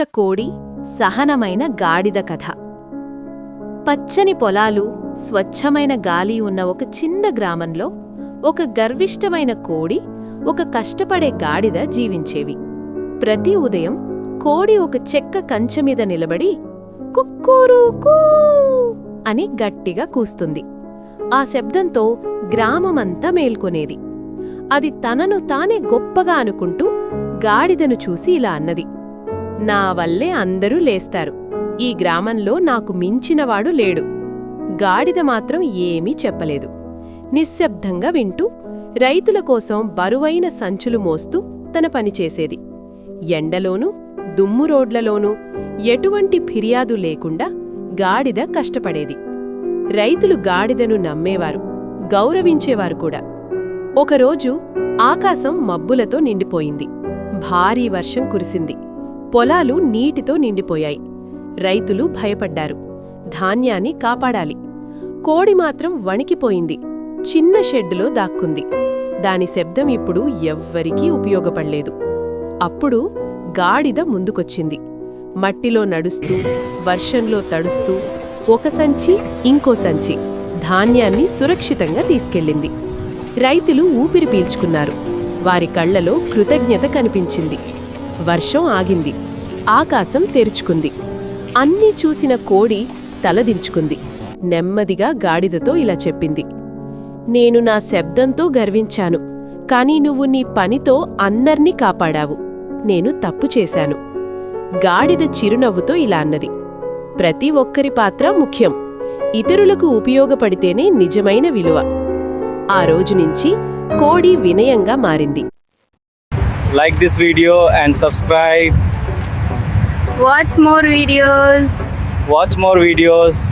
అదృష్ట కోడి సహనమైన గాడిద కథ. పచ్చని పొలాలు స్వచ్ఛమైన గాలి ఉన్న ఒక చిన్న గ్రామంలో ఒక గర్విష్టమైన కోడి ఒక కష్టపడే గాడిద జీవించేవి. ప్రతి ఉదయం కోడి ఒక చెక్క కంచె మీద నిలబడి కుక్కూరుకూ అని గట్టిగా కూస్తుంది. ఆ శబ్దంతో గ్రామమంతా మేల్కొనేది. అది తనను తానే గొప్పగా అనుకుంటూ గాడిదను చూసి ఇలా అన్నది. నా వల్లే అందరూ లేస్తారు. ఈ గ్రామంలో నాకు మించినవాడు లేడు. గాడిద మాత్రం ఏమీ చెప్పలేదు. నిశ్శబ్దంగా వింటూ రైతుల కోసం బరువైన సంచులు మోస్తూ తన పనిచేసేది ఎండలోనూ దుమ్ము రోడ్లలోనూ ఎటువంటి ఫిర్యాదు లేకుండా గాడిద కష్టపడేది. రైతులు గాడిదను నమ్మేవారు గౌరవించేవారు కూడా. ఒకరోజు ఆకాశం మబ్బులతో నిండిపోయింది. భారీ వర్షం కురిసింది. పొలాలు నీటితో నిండిపోయాయి. రైతులు భయపడ్డారు. ధాన్యాన్ని కాపాడాలి. కోడి మాత్రం వణికిపోయింది. చిన్న షెడ్డులో దాక్కుంది. దాని శబ్దం ఇప్పుడు ఎవ్వరికీ ఉపయోగపడలేదు. అప్పుడు గాడిద ముందుకొచ్చింది. మట్టిలో నడుస్తూ వర్షంలో తడుస్తూ ఒక సంచి ఇంకో సంచి ధాన్యాన్ని సురక్షితంగా తీసుకెళ్ళింది. రైతులు ఊపిరి పీల్చుకున్నారు. వారి కళ్ళలో కృతజ్ఞత కనిపించింది. వర్షం ఆగింది. ఆకాశం తెరుచుకుంది. అన్నీ చూసిన కోడి తలదించుకుంది నెమ్మదిగా గాడిదతో ఇలా చెప్పింది. నేను నా శబ్దంతో గర్వించాను. కాని నువ్వు నీ పనితో అందర్నీ కాపాడావు. నేను తప్పు చేశాను. గాడిద చిరునవ్వుతో ఇలా అన్నది. ప్రతి ఒక్కరి పాత్ర ముఖ్యం. ఇతరులకు ఉపయోగపడితేనే నిజమైన విలువ. ఆ రోజు నుంచి కోడి వినయంగా మారింది. Like this video and subscribe Watch more videos. watch more videos